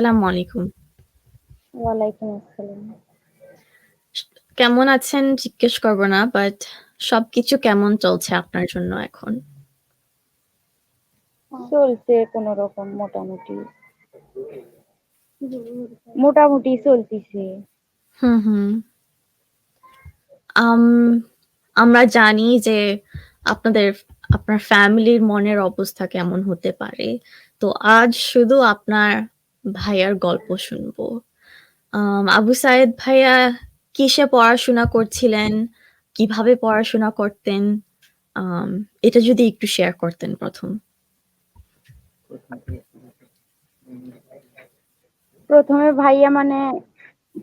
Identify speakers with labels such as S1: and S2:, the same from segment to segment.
S1: আসসালামু আলাইকুম।
S2: ওয়ালাইকুম আসসালাম।
S1: কেমন আছেন জিজ্ঞেস করব না, বাট সবকিছু কেমন চলছে আপনার জন্য এখন?
S2: চলছে কোনরকম মোটামুটি। মোটামুটি চলতিছে।
S1: হুম, হুম। আম আমরা জানি যে আপনাদের আপনার ফ্যামিলির মনের অবস্থা কেমন হতে পারে। তো আজ শুধু আপনার ভাইয়ার গল্প শুনব। আবু সায়েদ ভাইয়া কিসে পড়াশোনা করছিলেন? কীভাবে পড়াশোনা করতেন? এটা যদি একটু শেয়ার করতেন
S2: প্রথম প্রথমে ভাইয়া মানে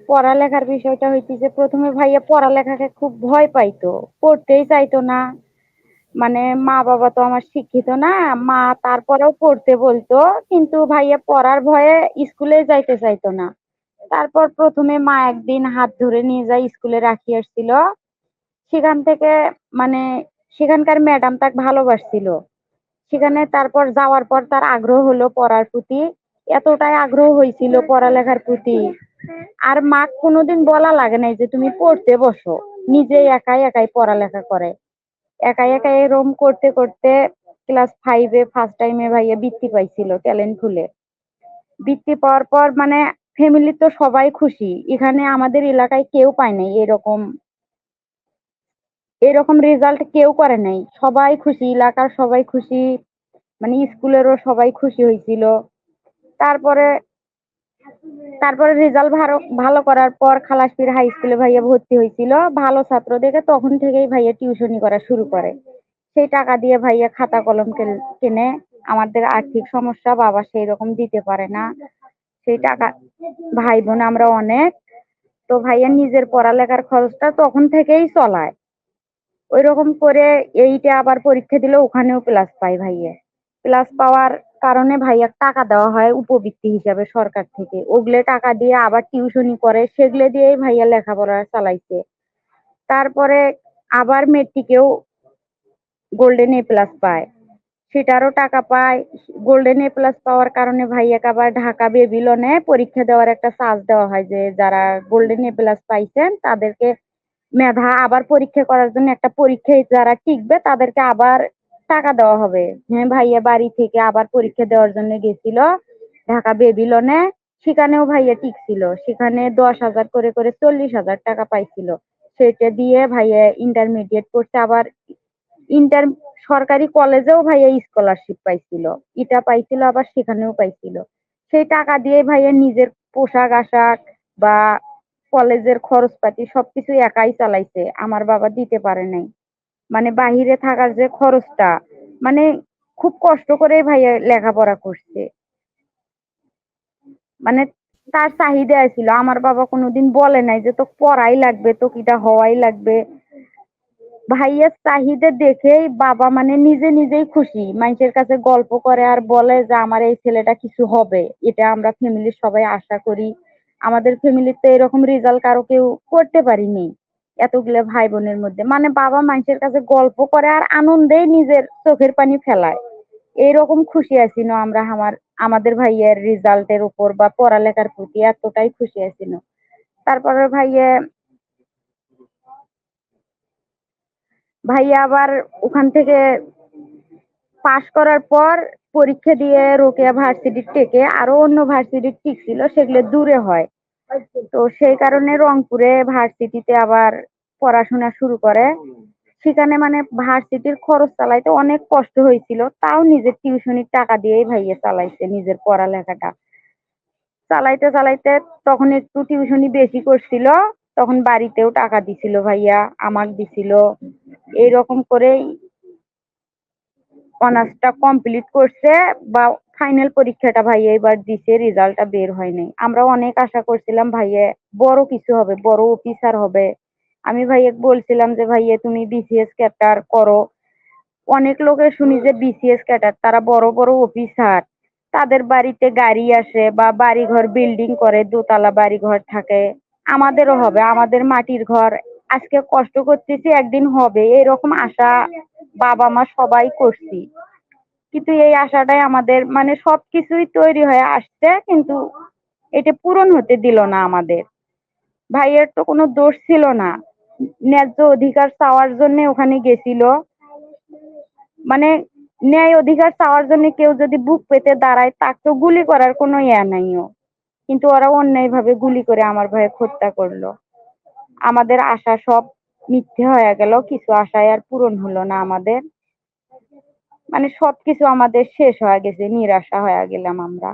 S2: পড়ালেখার বিষয়টা হইতেছে ১ম এ ভাইয়া পড়ালেখাকে খুব ভয় পাইতো। পড়তেই চাইতো না। মানে মা-বাবা তো আমার শিক্ষিত না। মা তারপরেও পড়তে বলতো। কিন্তু ভাইয়া পড়ার ভয়ে স্কুলেই যাইতে চাইতো না। তারপর প্রথমে মা একদিন হাত ধরে নিয়ে যায় স্কুলে রাখি আসছিল। সেখান থেকে মানে সেখানকার ম্যাডাম তাকে ভালোবাসছিল। সেখানে তারপর যাওয়ার পর তার আগ্রহ হলো পড়ার প্রতি। এতটাই আগ্রহ হয়েছিল পড়ালেখার প্রতি। আর মা কোনোদিন বলা লাগে নাই যে তুমি পড়তে বসো। নিজেই একাই, একাই পড়ালেখা করে। একাই, একাই এরকম করতে, করতে ক্লাস 5 এ ফার্স্ট টাইম ভাইয়া বৃত্তি পাইছিল ট্যালেন্ট খুলে। বৃত্তি পাওয়ার পর মানে ফ্যামিলির তো সবাই খুশি। এখানে আমাদের এলাকায় কেউ পায় নাই এরকম এরকম রেজাল্ট কেউ করে নাই। সবাই খুশি, এলাকার সবাই খুশি। মানে স্কুলেরও সবাই খুশি হয়েছিল তারপরে তারপরে রেজাল্ট ভালো ভালো করার পর খালাসপুর হাই স্কুলে ভাইয়া ভর্তি হয়েছিল ভালো ছাত্র দেখে তখন থেকেই ভাইয়া টিউশনি করা শুরু করে। সেই টাকা দিয়ে ভাইয়া খাতা কলম কেন। আমাদের আর্থিক সমস্যা, বাবা সেইরকম দিতে পারে না। সেই টাকা ভাই-বোন আমরা অনেক। তো ভাইয়া নিজের পড়ালেখার খরচটা তখন থেকেই চলায়। ঐরকম করে 8 এ আবার পরীক্ষা দিলে ওখানেও প্লাস পায় ভাইয়া। প্লাস পাওয়ার কারণে ভাইয়ার টাকা দেওয়া হয় উপবৃত্তি হিসাবে সরকার থেকে। ওগুলো টাকা দিয়ে আবার টিউশনি করে। সেগুলো দিয়েই ভাইয়া লেখাপড়া চালাইছে। তারপরে আবার মেট্রিকেও গোল্ডেন এ প্লাস পায়। সেটারও টাকা পায়। গোল্ডেন এ প্লাস পাওয়ার কারণে ভাইয়াকে আবার ঢাকা বেবিলনে পরীক্ষা দেওয়ার একটা চার্জ দেওয়া হয় যে, যারা গোল্ডেন এ প্লাস পাইছেন, তাদেরকে মেধা আবার পরীক্ষা করার জন্য একটা পরীক্ষায় যারা টিকবে, তাদেরকে আবার টাকা দেওয়া হবে। হ্যাঁ, ভাইয়া বাড়ি থেকে আবার পরীক্ষা দেওয়ার জন্য গেছিল ঢাকা বেবিলনে। সেখানেও ভাইয়া টিকছিল। সেখানে ১০,০০০ করে, করে ৪০,০০০ টাকা পাইছিল। সেটা দিয়ে ভাইয়া ইন্টারমিডিয়েট করছে আবার ইন্টার সরকারি কলেজেও ভাইয়া স্কলারশিপ পাইছিল। এটা পাইছিল আবার সেখানেও পাইছিল। সেই টাকা দিয়ে ভাইয়া নিজের পোশাক-আশাক বা কলেজের খরচপাতি সবকিছু একাই চালাইছে। আমার বাবা দিতে পারে নাই। মানে বাহিরে থাকার যে খরচটা মানে খুব কষ্ট করেই ভাইয়া লেখাপড়া করছে। মানে তার চাহিদা ছিল। আমার বাবা কোনোদিন বলে নাই যে তো পড়াই লাগবে, তো এটা হওয়াই লাগবে। ভাইয়ের চাহিদা দেখেই বাবা মানে নিজে নিজেই খুশি। মানুষের কাছে গল্প করে আর বলে যে আমার এই ছেলেটা কিছু হবে। এটা আমরা ফ্যামিলির সবাই আশা করি। আমাদের ফ্যামিলিতে এরকম রেজাল্ট কারও কেউ করতে পারিনি। এতগুলো ভাই বোনের মধ্যে। মানে বাবা মানুষের কাছে গল্প করে আর আনন্দেই নিজের চোখের পানি ফেলায়। এইরকম খুশি আছিনো আমরা আমার, আমাদের ভাইয়ার রেজাল্টের উপর বা পড়ালেখার প্রতি এতটাই খুশি আছিনো। তারপরে ভাইয়া ভাইয়া আবার ওখান থেকে পাশ করার পর পরীক্ষা দিয়ে রোকেয়া ভার্সিটির থেকে আরও অন্য ভার্সিটির টিকছিল সেগুলো দূরে হয়। তো সেই কারণে রংপুরে ভার্সিটিতে আবার পড়াশোনা শুরু করে। সেখানে মানে ভার্সিটির খরচ চালাইতে অনেক কষ্ট হয়েছিল। তাও নিজের টিউশনির টাকা দিয়েই ভাইয়া চালাইছে নিজের পড়ালেখাটা। চালাইতে, চালাইতে তখন একটু টিউশনি বেশি করছিল। তখন বাড়িতেও টাকা দিছিল ভাইয়া, আমাকে দিছিল। এইরকম করেই অনার্সটা কমপ্লিট করছে বা ফাইনাল পরীক্ষাটা ভাইয়া এবার দিছে রেজাল্টটা বের হয় নাই। আমরা অনেক আশা করছিলাম ভাইয়া বড় কিছু হবে, বড় অফিসার হবে। আমি ভাইয়াকে বলছিলাম যে ভাইয়া তুমি বিসিএস ক্যাটার করো। অনেক লোকের শুনি যে বিসিএস ক্যাটার তারা বড়, বড় অফিসার। তাদের বাড়িতে গাড়ি আসে বা বাড়িঘর বিল্ডিং করে, দোতলা বাড়িঘর থাকে। আমাদেরও হবে, আমাদের মাটির ঘর। আজকে কষ্ট করতেছি একদিন হবে। এরকম আশা বাবা-মা সবাই করছি। কিন্তু এই আশাটাই আমাদের মানে সবকিছুই তৈরি হয়ে আসছে, কিন্তু এটা পূরণ হতে দিল না আমাদের। ভাইয়ের তো কোনো দোষ ছিল না। ন্যায্য অধিকার চাওয়ার জন্য ওখানে গেছিল। মানে ন্যায় অধিকার চাওয়ার জন্য কেউ যদি বুক পেতে দাঁড়ায় তাকে তো গুলি করার কোনো ইয়া নাইও কিন্তু ওরা অন্যায় ভাবে গুলি করে আমার ভাইয়ের হত্যা করল। আমাদের আশা সব মিথ্যে হয়ে গেল, কিছু আশায় আর পূরণ হলো না আমাদের। মানে সবকিছু আমাদের শেষ হয়ে গেছে নিরাশা হয়ে গেলাম আমরা।